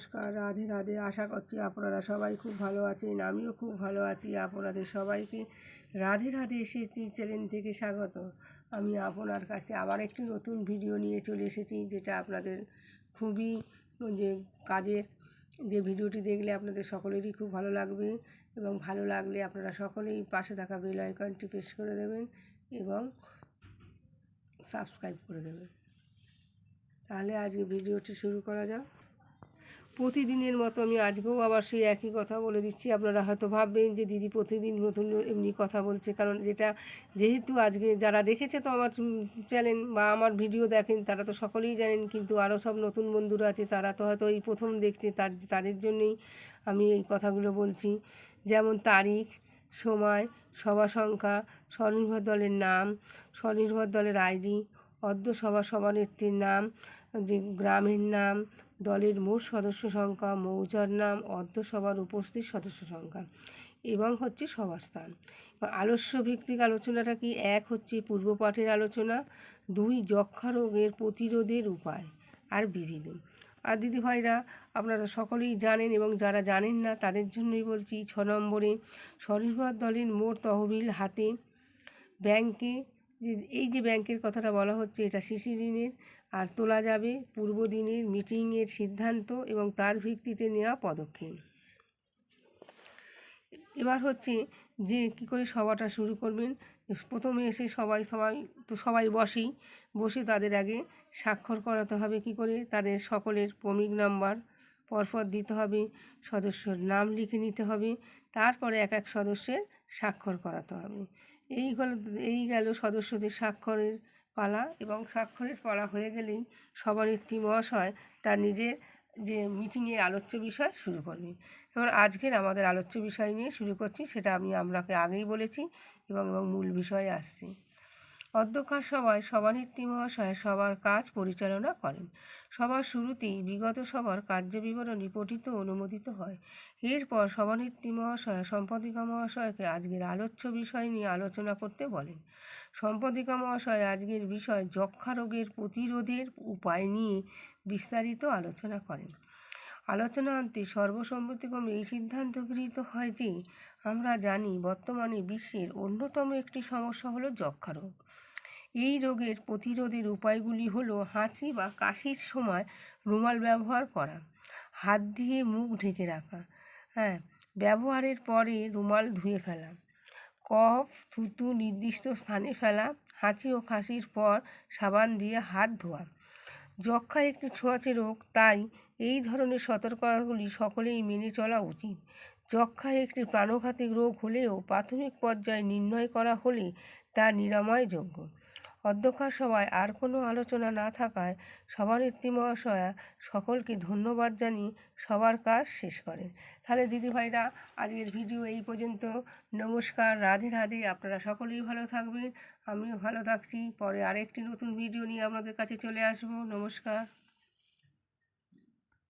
নমস্কার, রাধে রাধে। আশা করছি আপনারা সবাই খুব ভালো আছেন, আমিও খুব ভালো আছি। আপনাদের সবাইকে রাধে রাধে এসেছি চ্যানেল থেকে স্বাগত। আমি আপনার কাছে আবার একটি নতুন ভিডিও নিয়ে চলে এসেছি, যেটা আপনাদের খুবই যে কাজের যে ভিডিওটি দেখলে আপনাদের সকলেরই খুব ভালো লাগবে এবং ভালো লাগলে আপনারা সকলেই পাশে থাকা বেল আইকনটি প্রেস করে দেবেন এবং সাবস্ক্রাইব করে দেবেন। তাহলে আজকে ভিডিওটি শুরু করা যাক। প্রতিদিনের মতো আমি আজকেও আবার সেই একই কথা বলে দিচ্ছি। আপনারা হয়তো ভাববেন যে দিদি প্রতিদিন নতুন এমনি কথা বলছে, কারণ যেটা যেহেতু আজকে যারা দেখেছে তো আমার চ্যানেল বা আমার ভিডিও দেখেন, তারা তো সকলেই জানেন, কিন্তু আরও সব নতুন বন্ধুরা আছে, তারা তো হয়তো এই প্রথম দেখছে, তার তাদের জন্যই আমি এই কথাগুলো বলছি। যেমন তারিখ, সময়, সভা সংখ্যা, স্বনির্ভর দলের নাম, স্বনির্ভর দলের আইডি, অর্ধ সভা সভানেত্রীর নাম যে গ্রামের নাম, দলের মোট সদস্য সংখ্যা, মৌজার নাম অর্ধ সভার উপস্থিত সদস্য সংখ্যা এবং হচ্ছে সভাস্থান আলস্য ভিত্তিক আলোচনাটা কি? এক হচ্ছে পূর্বপাঠের আলোচনা, দুই যক্ষা রোগের প্রতিরোধের উপায় আর বিবিধ আর দিদিভাইরা আপনারা সকলেই জানেন এবং যারা জানেন না, তাদের জন্যই বলছি, ছ নম্বরে স্বনির্ভর দলের মোট তহবিল হাতে ব্যাংকে যে এই যে ব্যাংকের কথাটা বলা হচ্ছে, এটা শিশি ঋণের, আর তোলা যাবে পূর্বদিনের মিটিংয়ের সিদ্ধান্ত এবং তার ভিত্তিতে নেওয়া পদক্ষেপ। এবার হচ্ছে যে কি করে সভাটা শুরু করবেন? প্রথমে এসে সবাই সবাই তো সবাই বসেই, বসে তাদের আগে স্বাক্ষর করাতে হবে কি করে? তাদের সকলের প্রমিক নাম্বার পরপর দিতে হবে, সদস্যর নাম লিখে নিতে হবে, তারপরে এক এক সদস্যের স্বাক্ষর করাতে হবে এই গেল এই গেল সদস্যদের স্বাক্ষরের পালা এবং স্বাক্ষরের পালা হয়ে গেলেই সবার একটি মহাশয় তার নিজের যে মিটিংয়ে আলোচ্য বিষয় শুরু করবে এবার আজকের আমাদের আলোচ্য বিষয় নিয়ে শুরু করছি, সেটা আমি আপনাকে আগেই বলেছি এবং এবং মূল বিষয়ে আসছি। অধ্যক্ষার সভায় সভানেত্রী মহাশয় সবার কাজ পরিচালনা করেন। সবার শুরুতেই বিগত সভার কার্যবিবরণী পঠিত অনুমোদিত হয়। এরপর সভানেত্রী মহাশয় সম্পাদিকা মহাশয়কে আজকের আলোচ্য বিষয় নিয়ে আলোচনা করতে বলেন। সম্পাদিকা মহাশয় আজকের বিষয় যক্ষা রোগের প্রতিরোধের উপায় নিয়ে বিস্তারিত আলোচনা করেন। আলোচনা অন্তে সর্বসম্মতিক্রমে এই সিদ্ধান্ত গৃহীত হয় যে, আমরা জানি বর্তমানে বিশ্বের অন্যতম একটি সমস্যা হলো যক্ষা রোগ। এই রোগের প্রতিরোধের উপায়গুলি হলো হাঁচি বা কাশির সময় রুমাল ব্যবহার করা, হাত দিয়ে মুখ ঢেকে রাখা হ্যাঁ ব্যবহারের পরে রুমাল ধুয়ে ফেলা, কফ, থুতু নির্দিষ্ট স্থানে ফেলা, হাঁচি ও কাশির পর সাবান দিয়ে হাত ধোয়া। যক্ষা একটি ছোঁয়াচে রোগ তাই এই ধরনের সতর্কতাগুলি সকলেই মেনে চলা উচিত। যক্ষা একটি প্রাণঘাতী রোগ হলেও প্রাথমিক পর্যায়ে নির্ণয় করা হলে তা নিরাময়যোগ্য। অধ্যক্ষার সভায় আর কোনো আলোচনা না থাকায় সভানেত্রী মহাশয়া সকলকে ধন্যবাদ জানিয়ে সবার কাজ শেষ করেন। তাহলে দিদিভাইরা, আজকের ভিডিও এই পর্যন্ত। নমস্কার, রাধে রাধে। আপনারা সকলেই ভালো থাকবেন। আমিও ভালো থাকছি। পরে আরেকটি নতুন ভিডিও নিয়ে আপনাদের কাছে চলে আসব। নমস্কার।